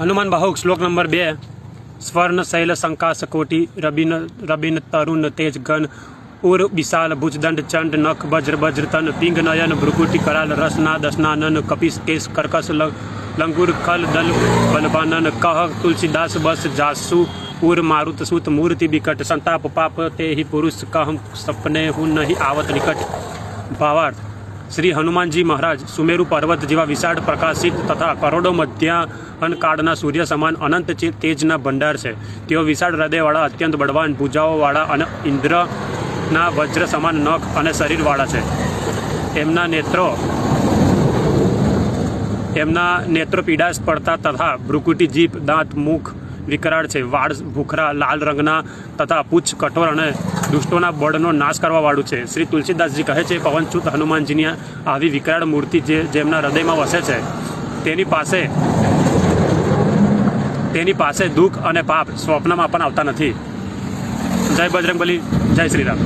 હનુમાન બાહુક, શ્લોક નંબર બે. સ્વર્ણ, શૈલ શંકાશ કોટી રબિન રબિન, તરુણ, તેજ ગન ઉર, વિશાલ, ભુજદંડ, ચંડ, નખ વજ્ર વજ્ર તન, પિંગ, નયન ભ્રુકુટી કરાલ રસના દસનાનન કપિશ, કેશ, કર્કશ લંગુર, ખલ, દલ બલબાનન કહ, તુલસીદાસ, બસ, જાસુ, ઉર, મારુત, સુત, મૂર્તિ વિકટ સંતાપ, પાપ તે હિ પુરુષ કહમ સપને હું નહીં, આવત, નિકટ, ભાવાર્થ. શ્રી હનુમાનજી મહારાજ સુમેરુ પર્વત જેવા વિશાળ પ્રકાશિત તથા કરોડો મધ્યાહન કાળના સૂર્ય સમાન અનંત તેજના ભંડાર છે. તેઓ વિશાળ હૃદયવાળા, અત્યંત બળવાન ભૂજાઓવાળા અને ઇન્દ્રના વજ્ર સમાન નખ અને શરીરવાળા છે. એમના નેત્રો એમના નેત્રો પીડાશ પડતા તથા ભ્રુકુટી જીભ, દાંત, મુખ વિકરાળ છે. વાળ ભૂખરા, લાલ રંગના તથા પૂછ કઠોર અને દુષ્ટોના બળનો નાશ કરવા વાળું છે. શ્રી તુલસીદાસજી કહે છે પવનચૂત હનુમાનજીની આવી વિકરાળ મૂર્તિ જે જેમના હૃદયમાં વસે છે, તેની પાસે તેની પાસે દુઃખ અને પાપ સ્વપ્નમાં પણ આવતા નથી. જય બજરંગબલી, જય શ્રી રામ.